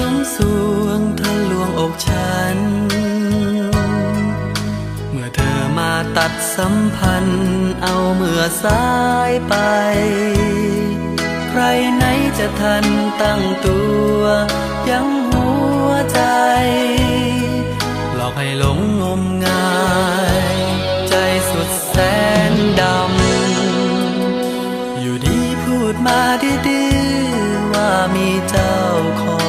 สมสวงเธอลวงอกฉัน เมื่อเธอมาตัดสัมพันธ์เอาเมื่อสายไป ใครไหนจะทันตั้งตัว ยังหัวใจ หลอกให้หลงงมงาย ใจสุดแสนดำ อยู่ดีพูดมาดีๆว่ามีเจ้าของ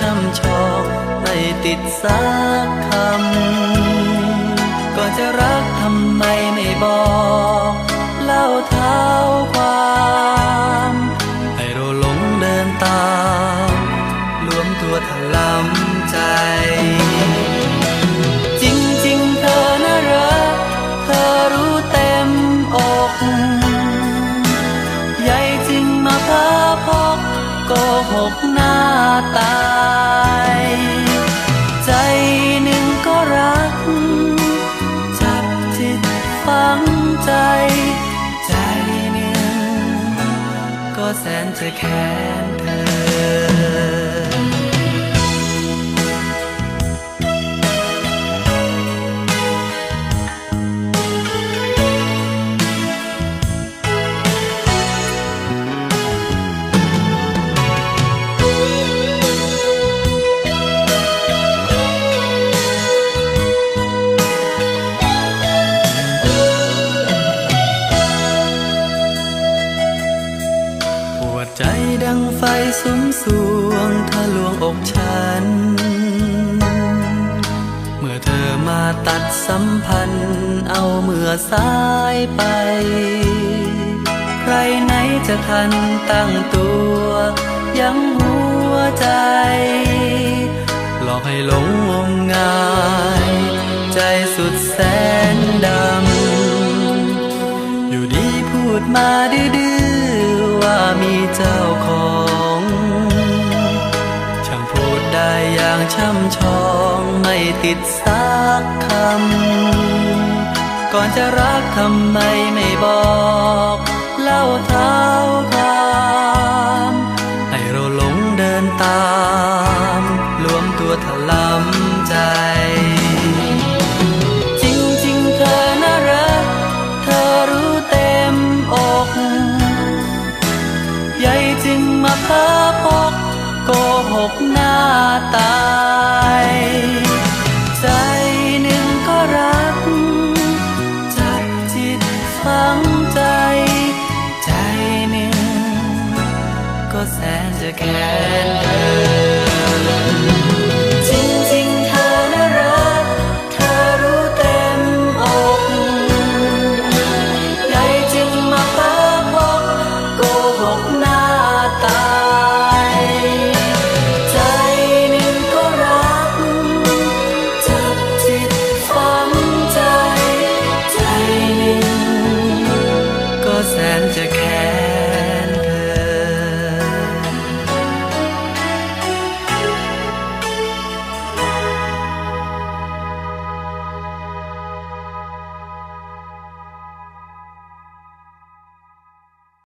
ช่ำชองไม่ติดสักคำก่อนจะรักทำไมไม่บอก เล่าเท้าความให้เราหลงเดินตามรวมตัวถลำใจ จริงๆเธอน่ารักเธอรู้เต็มอกใหญ่จริงมาพาพกโกหกหน้าตา ก็แสนจะแค้นเธอ ไฟสุมสวงทะลวงอกฉัน เมื่อเธอมาตัดสัมพันธ์ เอาเมื่อสายไป ใครไหนจะทันตั้งตัว ยังหัวใจ หลอกให้หลงงมงาย ใจสุดแสนดำ อยู่ดีพูดมาดื้อ ช่ำชองไม่ติดสักคำ ก่อนจะรักทำไมไม่บอก เล่าเท้าความ flowers and a candle